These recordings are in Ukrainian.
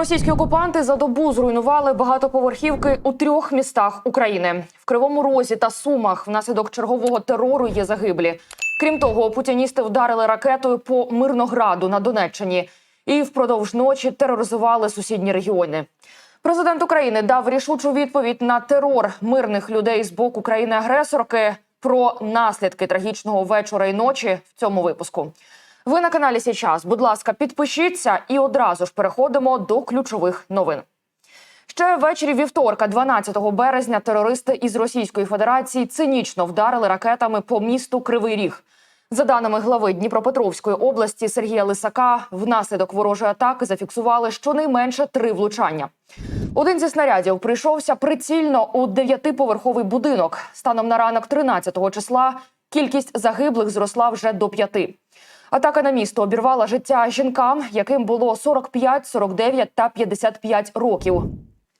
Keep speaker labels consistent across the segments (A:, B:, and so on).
A: Російські окупанти за добу зруйнували багатоповерхівки у трьох містах України. В Кривому Розі та Сумах внаслідок чергового терору є загиблі. Крім того, путіністи вдарили ракетою по Мирнограду на Донеччині і впродовж ночі тероризували сусідні регіони. Президент України дав рішучу відповідь на терор мирних людей з боку країни-агресорки. Про наслідки трагічного вечора і ночі в цьому випуску. Ви на каналі Січас. Будь ласка, підпишіться і одразу ж переходимо до ключових новин. Ще ввечері вівторка, 12 березня, терористи із Російської Федерації цинічно вдарили ракетами по місту Кривий Ріг. За даними глави Дніпропетровської області Сергія Лисака, внаслідок ворожої атаки зафіксували щонайменше три влучання. Один зі снарядів прийшовся прицільно у дев'ятиповерховий будинок. Станом на ранок 13 числа кількість загиблих зросла вже до п'яти. Атака на місто обірвала життя жінкам, яким було 45, 49 та 55 років.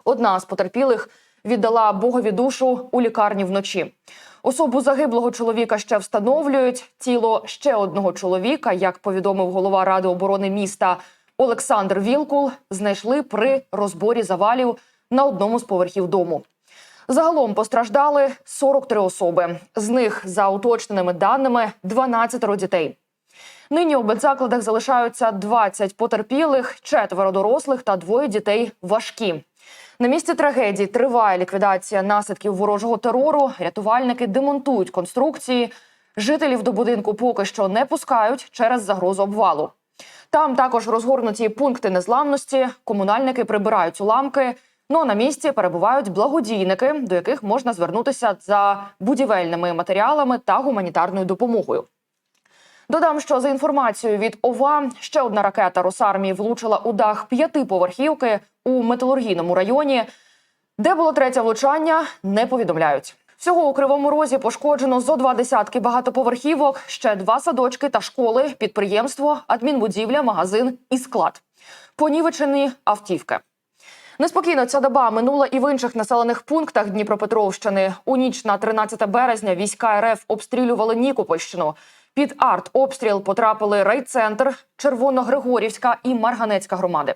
A: Одна з потерпілих віддала Богові душу у лікарні вночі. Особу загиблого чоловіка ще встановлюють. Тіло ще одного чоловіка, як повідомив голова ради оборони міста Олександр Вілкул, знайшли при розборі завалів на одному з поверхів дому. Загалом постраждали 43 особи. З них, за уточненими даними, 12 дітей. Нині у медзакладах залишаються 20 потерпілих, четверо дорослих та двоє дітей важкі. На місці трагедії триває ліквідація наслідків ворожого терору. Рятувальники демонтують конструкції. Жителів до будинку поки що не пускають через загрозу обвалу. Там також розгорнуті пункти незламності. Комунальники прибирають уламки. Ну а на місці перебувають благодійники, до яких можна звернутися за будівельними матеріалами та гуманітарною допомогою. Додам, що за інформацією від ОВА, ще одна ракета Росармії влучила у дах п'ятиповерхівки у металургійному районі. Де було третє влучання, не повідомляють. Всього у кривому розі пошкоджено зо два десятки багатоповерхівок, ще два садочки та школи, підприємство, адмінбудівля, магазин і склад. Понівечені автівки. Неспокійно ця доба минула і в інших населених пунктах Дніпропетровщини. У ніч на 13 березня війська РФ обстрілювали Нікопольщину. Під артобстріл потрапили райцентр, Червоногригорівська і Марганецька громади.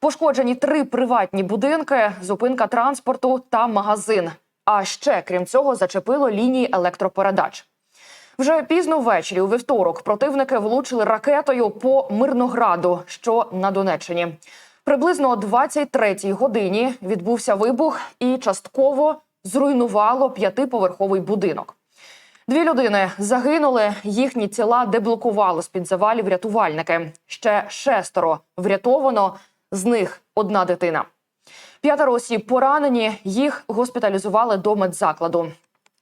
A: Пошкоджені три приватні будинки, зупинка транспорту та магазин. А ще крім цього зачепило лінії електропередач. Вже пізно ввечері у вівторок противники влучили ракетою по Мирнограду, що на Донеччині. Приблизно о 23-й годині відбувся вибух і частково зруйнувало п'ятиповерховий будинок. Дві людини загинули. Їхні тіла деблокували з під завалів рятувальники. Ще шестеро врятовано. З них одна дитина. П'ятеро осіб поранені. Їх госпіталізували до медзакладу.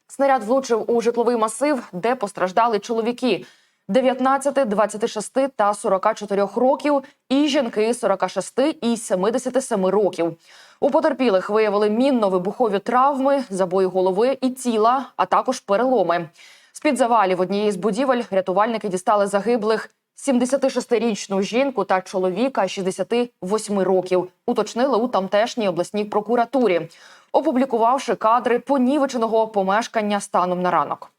A: Снаряд влучив у житловий масив, де постраждали чоловіки 19, 26 та 44 років, і жінки 46 і 77 років. У потерпілих виявили мінно-вибухові травми, забої голови і тіла, а також переломи. З під завалів однієї з будівель рятувальники дістали загиблих 76-річну жінку та чоловіка 68 років. Уточнили у тамтешній обласній прокуратурі, опублікувавши кадри понівеченого помешкання станом на ранок.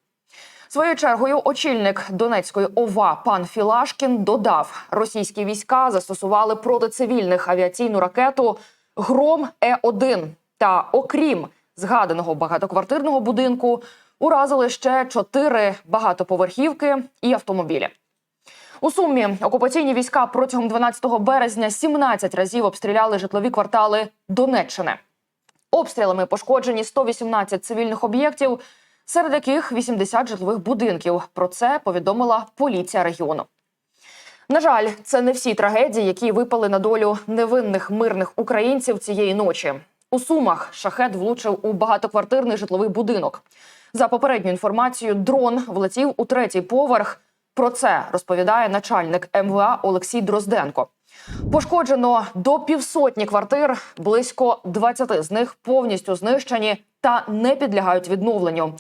A: Своєю чергою очільник Донецької ОВА пан Філашкін додав, російські війська застосували проти цивільних авіаційну ракету Гром Е 1 та окрім згаданого багатоквартирного будинку, уразили ще чотири багатоповерхівки і автомобілі. У сумі окупаційні війська протягом 12 березня 17 разів обстріляли житлові квартали Донеччини. Обстрілами пошкоджені 118 цивільних об'єктів, серед яких 80 житлових будинків. Про це повідомила поліція регіону. На жаль, це не всі трагедії, які випали на долю невинних мирних українців цієї ночі. У Сумах шахет влучив у багатоквартирний житловий будинок. За попередньою інформацією, дрон влетів у третій поверх. Про це розповідає начальник МВА Олексій Дрозденко. Пошкоджено до півсотні квартир, близько 20 з них повністю знищені та не підлягають відновленню.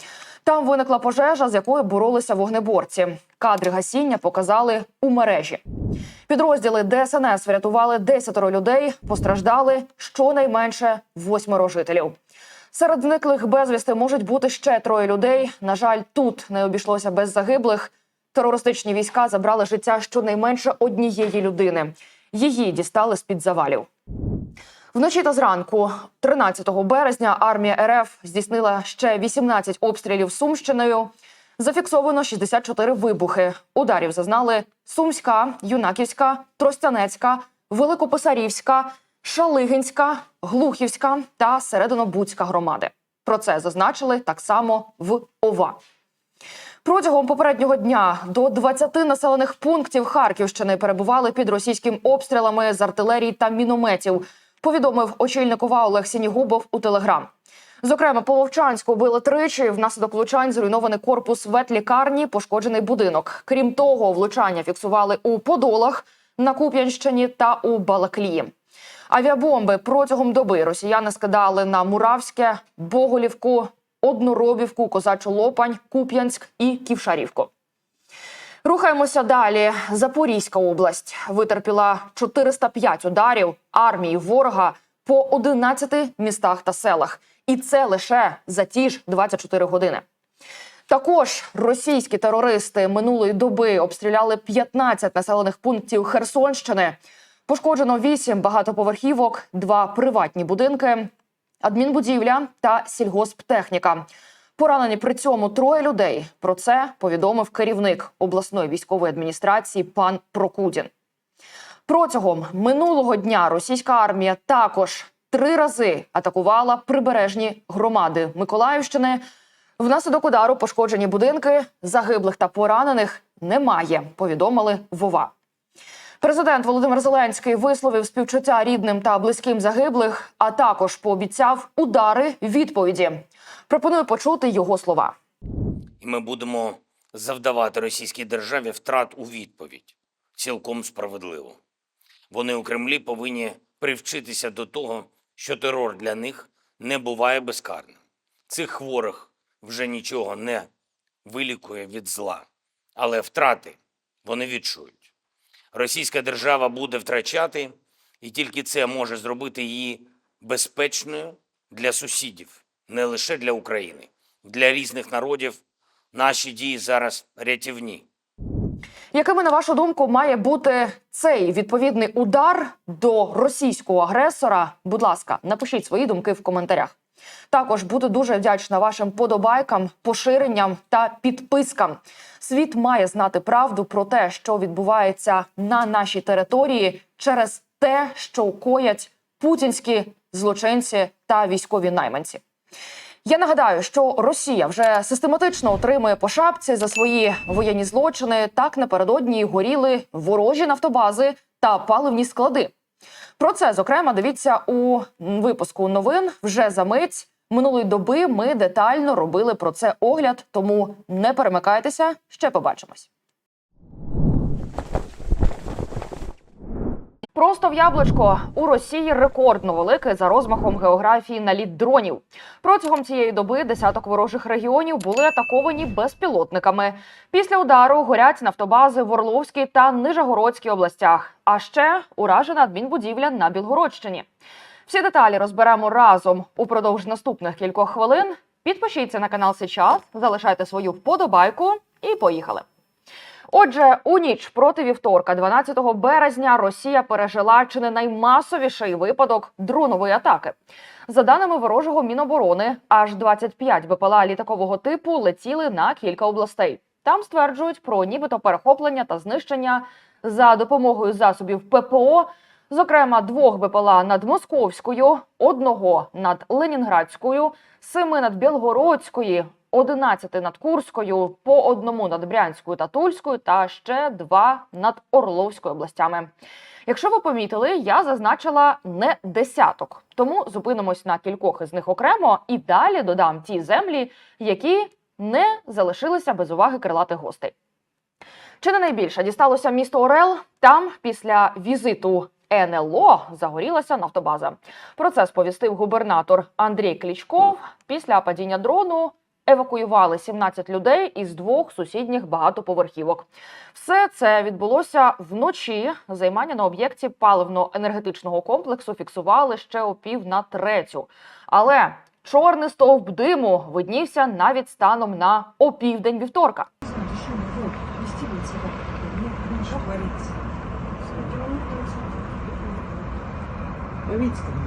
A: Там виникла пожежа, з якою боролися вогнеборці. Кадри гасіння показали у мережі. Підрозділи ДСНС врятували 10 людей, постраждали щонайменше восьмеро жителів. Серед зниклих безвісти можуть бути ще троє людей. На жаль, тут не обійшлося без загиблих. Терористичні війська забрали життя щонайменше однієї людини. Її дістали з під завалів. Вночі та зранку, 13 березня, армія РФ здійснила ще 18 обстрілів Сумщиною. Зафіксовано 64 вибухи. Ударів зазнали Сумська, Юнаківська, Тростянецька, Великописарівська, Шалигинська, Глухівська та Серединобудська громади. Про це зазначили так само в ОВА. Протягом попереднього дня до 20 населених пунктів Харківщини перебували під російським обстрілами з артилерії та мінометів. Повідомив очільник ОВА Олег Сінігубов у телеграм. Зокрема, по Вовчанську били тричі. Внаслідок влучань зруйнований корпус ветлікарні, пошкоджений будинок. Крім того, влучання фіксували у Подолах на Куп'янщині та у Балаклії. Авіабомби протягом доби росіяни скидали на Муравське, Боголівку, Одноробівку, Козачу Лопань, Куп'янськ і Ківшарівку. Рухаємося далі. Запорізька область витерпіла 405 ударів армії ворога по 11 містах та селах. І це лише за ті ж 24 години. Також російські терористи минулої доби обстріляли 15 населених пунктів Херсонщини. Пошкоджено 8 багатоповерхівок, 2 приватні будинки, адмінбудівля та сільгосптехніка. Поранені при цьому троє людей. Про це повідомив керівник обласної військової адміністрації пан Прокудін. Протягом минулого дня російська армія також три рази атакувала прибережні громади Миколаївщини. Внаслідок удару пошкоджені будинки, загиблих та поранених немає. Повідомили Вова. Президент Володимир Зеленський висловив співчуття рідним та близьким загиблих, а також пообіцяв удари відповіді. Пропоную почути його слова.
B: ми будемо завдавати російській державі втрат у відповідь. Цілком справедливо. Вони у Кремлі повинні привчитися до того, що терор для них не буває безкарним. Цих хворих вже нічого не вилікує від зла, але втрати вони відчують. Російська держава буде втрачати, і тільки це може зробити її безпечною для сусідів, не лише для України, для різних народів. Наші дії зараз рятівні.
A: Якими, на вашу думку, має бути цей відповідний удар до російського агресора? Будь ласка, напишіть свої думки в коментарях. Також буду дуже вдячна вашим подобайкам, поширенням та підпискам. Світ має знати правду про те, що відбувається на нашій території через те, що коять путінські злочинці та військові найманці. Я нагадаю, що Росія вже систематично отримує по шапці за свої воєнні злочини. Так напередодні горіли ворожі нафтобази та паливні склади. Про це зокрема дивіться у випуску новин вже за мить. Минулої доби ми детально робили про це огляд, тому не перемикайтеся. Ще побачимось. Просто в яблучко у Росії рекордно великий за розмахом географії наліт дронів. Протягом цієї доби десяток ворожих регіонів були атаковані безпілотниками. Після удару горять нафтобази в Орловській та Нижегородській областях. А ще уражена адмінбудівля на Білгородщині. Всі деталі розберемо разом упродовж наступних кількох хвилин. Підпишіться на канал Сейчас, залишайте свою вподобайку і поїхали. Отже, у ніч проти вівторка, 12 березня, Росія пережила чи не наймасовіший випадок дронової атаки. За даними ворожого міноборони, аж 25 БПЛА літакового типу летіли на кілька областей. Там стверджують про нібито перехоплення та знищення за допомогою засобів ППО, зокрема двох БПЛА над Московською, одного над Ленінградською, семи над Білгородською, 11 над Курською, по одному над Брянською та Тульською, та ще два над Орловською областями. Якщо ви помітили, я зазначила не десяток, тому зупинимось на кількох із них окремо і далі додам ті землі, які не залишилися без уваги крилатих гостей. Чи не найбільше дісталося місто Орел? Там після візиту НЛО загорілася нафтобаза. Про це сповістив губернатор Андрій Клічков. Після падіння дрону евакуювали 17 людей із двох сусідніх багатоповерхівок. Все це відбулося вночі. Займання на об'єкті паливно-енергетичного комплексу фіксували ще о пів на третю. Але чорний стовп диму виднівся навіть станом на опівдень вівторка.
C: Смотришь,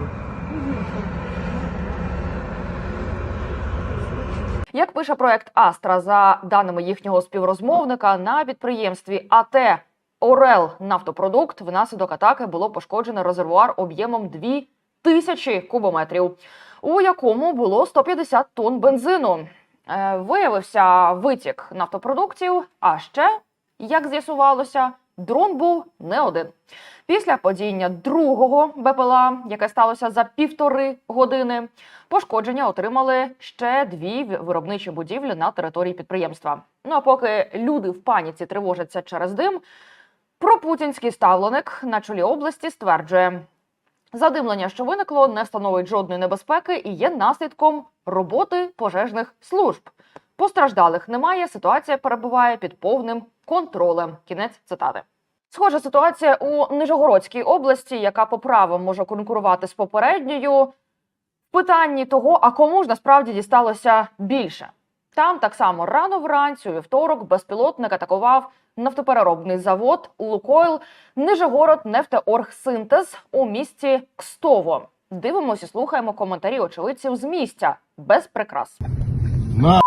A: Як пише проект Астра, за даними їхнього співрозмовника, на підприємстві АТ Орел Нафтопродукт внаслідок атаки було пошкоджено резервуар об'ємом 2 тисячі кубометрів, у якому було 150 тонн бензину. Е, Виявився витік нафтопродуктів, а ще, як з'ясувалося, дрон був не один. Після падіння другого БПЛА, яке сталося за півтори години, Пошкодження отримали ще дві виробничі будівлі на території підприємства. Ну а поки люди в паніці тривожаться через дим, пропутінський ставленик на чолі області стверджує, задимлення, що виникло, не становить жодної небезпеки і є наслідком роботи пожежних служб. Постраждалих немає. Ситуація перебуває під повним контролем. Кінець цитати. Схожа ситуація у Нижегородській області, яка по правам може конкурувати з попередньою в питанні того, а кому ж насправді дісталося більше. Там так само рано вранці, у вівторок, безпілотник атакував нафтопереробний завод Лукойл Нижегород Нефтеоргсинтез у місті Кстово. Дивимося, слухаємо коментарі очевидців з місця без прикрас.
D: На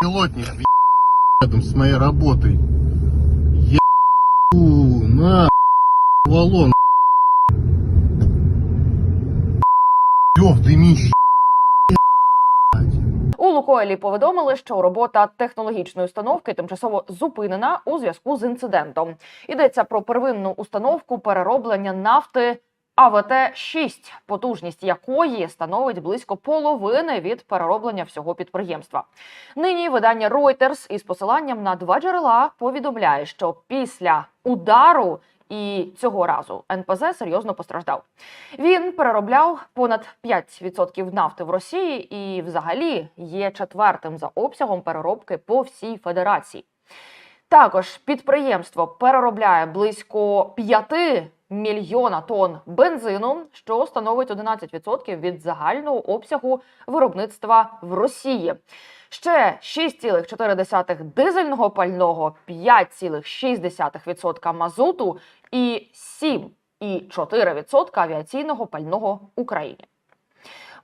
D: пилотник рядом с моей работой. Ебу, на валон. Лев, дымище.
A: У Лукойлі повідомили, що робота технологічної установки тимчасово зупинена у зв'язку з інцидентом. Йдеться про первинну установку перероблення нафти АВТ-6, потужність якої становить близько половини від перероблення всього підприємства. Нині видання Reuters із посиланням на два джерела повідомляє, що після удару і цього разу НПЗ серйозно постраждав. Він переробляв понад 5% нафти в Росії і, взагалі, є четвертим за обсягом переробки по всій федерації. Також підприємство переробляє близько 5 мільйона тонн бензину, що становить 11% від загального обсягу виробництва в Росії. Ще 6,4 дизельного пального, 5,6% мазуту і 7,4% авіаційного пального Україні.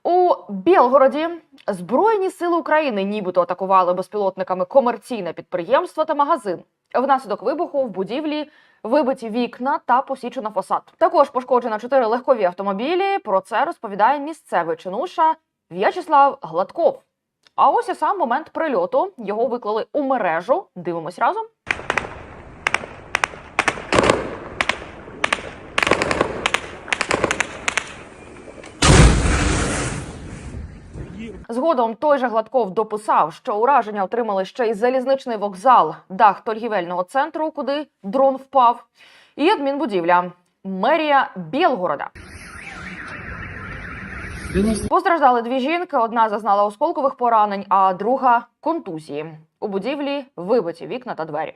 A: У Білгороді Збройні сили України нібито атакували безпілотниками комерційне підприємство та магазин. Внаслідок вибуху в будівлі вибиті вікна та посічено фасад. Також пошкоджено чотири легкові автомобілі. Про це розповідає місцевий чинуша В'ячеслав Гладков. А ось і сам момент прильоту. Його виклали у мережу. Дивимось разом. Згодом той же Гладков дописав, що ураження отримали ще й залізничний вокзал, дах торгівельного центру, куди дрон впав, і адмінбудівля мерія Білгорода. Постраждали дві жінки. Одна зазнала осколкових поранень, а друга контузії. У будівлі вибиті вікна та двері.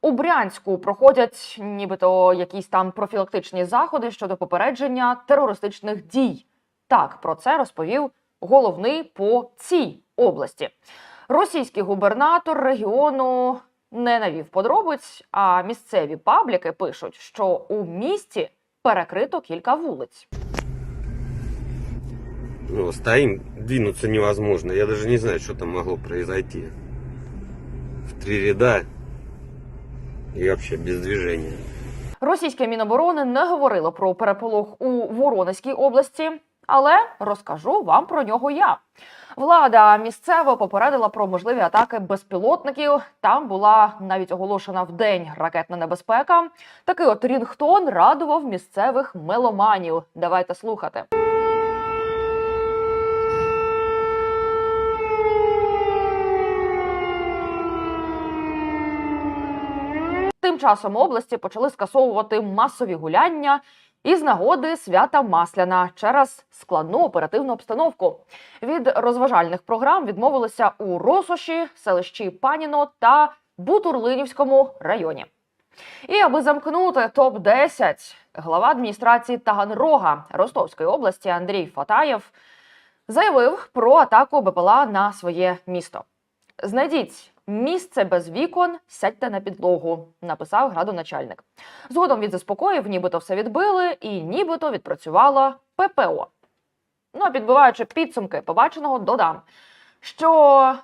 A: У Брянську проходять нібито якісь там профілактичні заходи щодо попередження терористичних дій. Так про це розповів головний по цій області. Російський губернатор регіону не навів подробиць, а місцеві пабліки пишуть, що у місті перекрито кілька вулиць.
E: Ну, стоим, двинуться невозможно. Я даже не знаю, что там могло произойти. В три ряда и вообще без движения.
A: Російське міноборони не говорило про переполох у Воронезькій області, але розкажу вам про нього я. Влада місцево попередила про можливі атаки безпілотників. Там була навіть оголошена в день ракетна небезпека. Такий от Рінгтон радував місцевих меломанів. Давайте слухати. Тим часом області почали скасовувати масові гуляння із нагоди свята Масляна через складну оперативну обстановку. Від розважальних програм відмовилися у Росоші, селищі Паніно та Бутурлинівському районі. І аби замкнути топ 10 глава адміністрації Таганрога Ростовської області Андрій Фатаєв заявив про атаку БПЛА на своє місто. Знайдіть Місце без вікон, сядьте на підлогу, написав градоначальник. Згодом він заспокоїв, нібито все відбили, і нібито відпрацювало ППО. Ну а підбиваючи підсумки побаченого, додам, що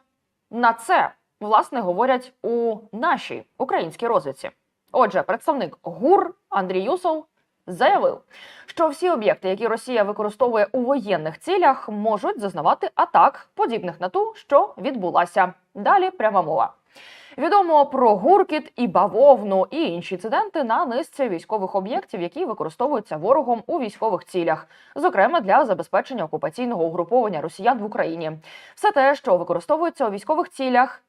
A: на це власне говорять у нашій українській розвідці. Отже, представник ГУР Андрій Юсов заявив, що всі об'єкти, які Росія використовує у воєнних цілях, можуть зазнавати атак, подібних на ту, що відбулася. Далі пряма мова. Відомо про гуркіт і бавовну і інші інциденти на низці військових об'єктів, які використовуються ворогом у військових цілях, зокрема для забезпечення окупаційного угруповання росіян в Україні. Все те, що використовується у військових цілях,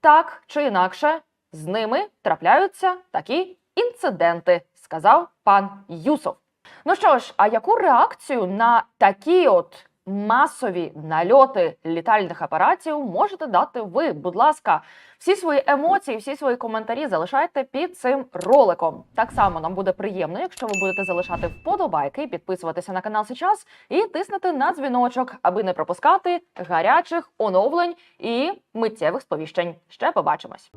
A: так чи інакше, з ними трапляються такі інциденти, сказав пан Юсов. Ну що ж, а яку реакцію на такі от масові нальоти літальних апаратів можете дати ви? Будь ласка, всі свої емоції, всі свої коментарі залишайте під цим роликом. Так само нам буде приємно, якщо ви будете залишати вподобайки, підписуватися на канал сейчас і тиснути на дзвіночок, аби не пропускати гарячих оновлень і миттєвих сповіщень. Ще побачимось.